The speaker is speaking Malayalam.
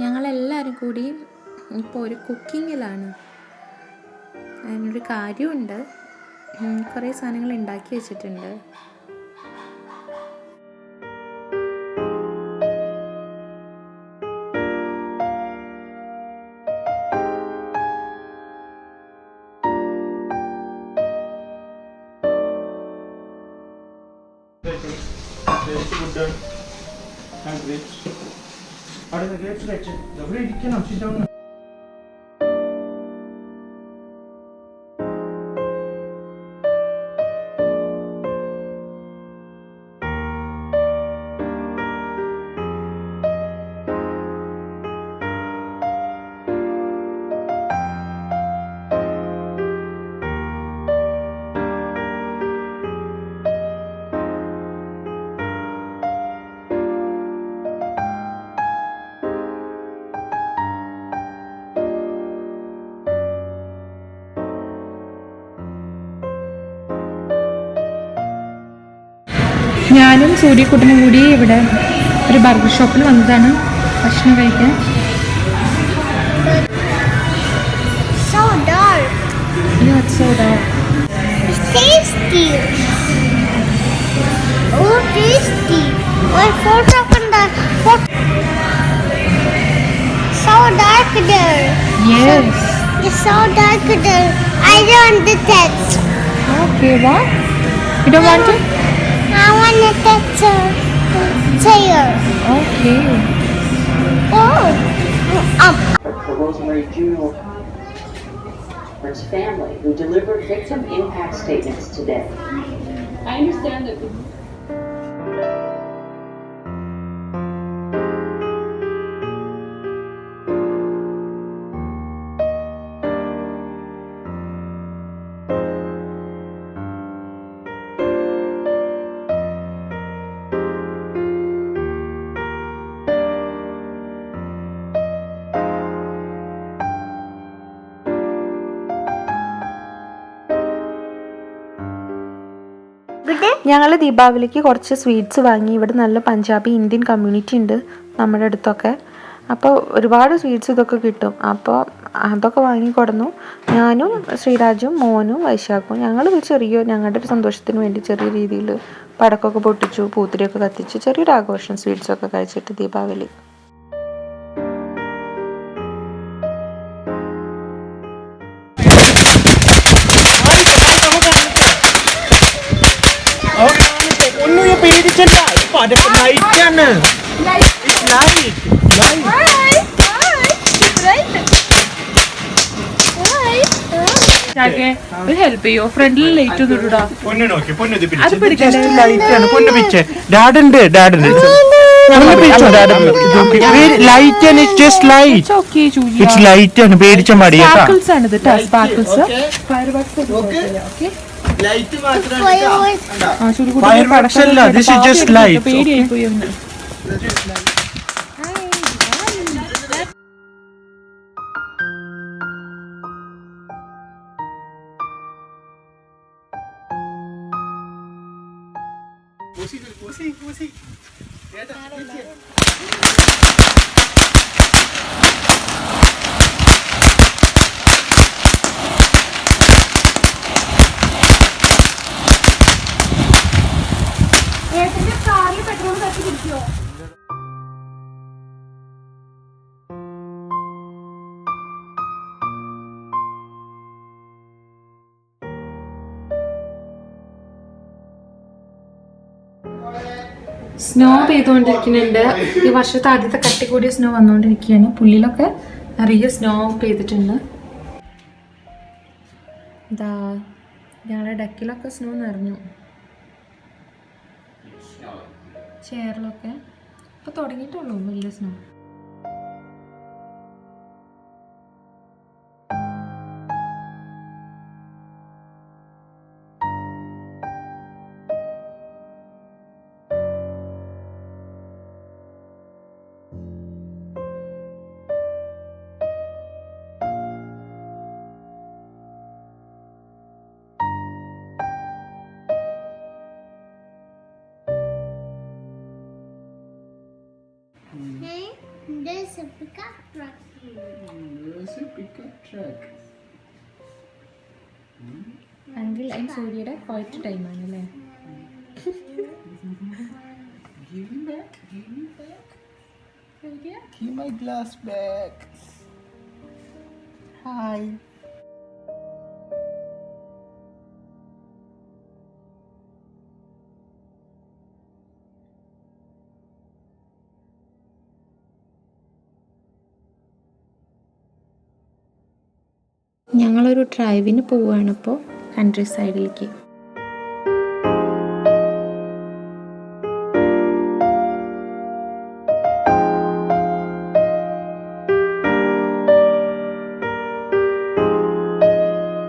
ഞങ്ങളെല്ലാവരും കൂടി ഇപ്പോൾ ഒരു കുക്കിങ്ങിലാണ്. അതിനൊരു കാര്യമുണ്ട് കുറേ സാധനങ്ങൾ ഉണ്ടാക്കി വെച്ചിട്ടുണ്ട്. 아래는 이렇게 가 있지. 그래 이렇게 남치잖아. ഞാനും സൂര്യക്കുട്ടനും കൂടി ഇവിടെ ഒരു ബർഗർ ഷോപ്പിൽ വന്നതാണ് ഭക്ഷണം കഴിക്കാൻ. Okay, what? You don't want to? I want a tattoo. Tail. Okay. Oh. Um, um. For Rosemary Jewel, for his family, who delivered victim impact statements today. I understand that. ഞങ്ങൾ ദീപാവലിക്ക് കുറച്ച് സ്വീറ്റ്സ് വാങ്ങി. ഇവിടെ നല്ല പഞ്ചാബി ഇന്ത്യൻ കമ്മ്യൂണിറ്റി ഉണ്ട് നമ്മുടെ അടുത്തൊക്കെ. അപ്പോൾ ഒരുപാട് സ്വീറ്റ്സ് ഇതൊക്കെ കിട്ടും. അപ്പോൾ അതൊക്കെ വാങ്ങി കൊടുന്നു. ഞാനും ശ്രീരാജും മോനും വൈശാഖും ഞങ്ങൾ ചെറിയ ഞങ്ങളുടെ ഒരു സന്തോഷത്തിന് വേണ്ടി ചെറിയ രീതിയിൽ പടക്കമൊക്കെ പൊട്ടിച്ചു പൂത്തിരിയൊക്കെ കത്തിച്ചു ചെറിയൊരു ആഘോഷം സ്വീറ്റ്സൊക്കെ കഴിച്ചിട്ട് ദീപാവലി. ഒന്നും ഞാൻ പേടിച്ചല്ല ഇപ്പൊ ലൈറ്റ് ലൈറ്റാണ് ഹെൽപ്പ് ചെയ്യോ ഫ്രണ്ടിൽ ലൈറ്റ് ഒന്നും ഇടാ അത്? ജസ്റ്റ് ലൈറ്റാണ് പൊന്നു പിടിച്ച് ഡാഡുണ്ട് ഡാഡുണ്ട് ലൈറ്റ് ആണ് ഇറ്റ്സ് ഓക്കെ ഇറ്റ്സ് പേടിച്ച മടിയാ സ്പാർക്കിൾസ് ആണ് sparkles fire Fireworks. Just light. പേടിയായി പോയി അവന്. സ്നോ പെയ്തുകൊണ്ടിരിക്കുന്നുണ്ട്. ഈ വർഷത്തെ ആദ്യത്തെ കട്ടി കൂടിയ സ്നോ വന്നുകൊണ്ടിരിക്കുകയാണ്. പുള്ളിലൊക്കെ നിറയെ സ്നോ പെയ്തിട്ടുണ്ട്. ഇതാ ഞങ്ങളുടെ ഡക്കിലൊക്കെ സ്നോ നിറഞ്ഞു. ചെയറിലൊക്കെ ഇപ്പൊ തുടങ്ങിയിട്ടുള്ളൂ വലിയ snow There's a pickup truck. There's a pickup truck. Uncle and സൂര്യയുടെ ക്വയറ്റ് ടൈമാണ് അല്ലേ Give me back. Give me back. Give my glass back. Hi. ഞങ്ങളൊരു ഡ്രൈവിന് പോവുകയാണ് ഇപ്പോൾ കൺട്രി സൈഡിലേക്ക്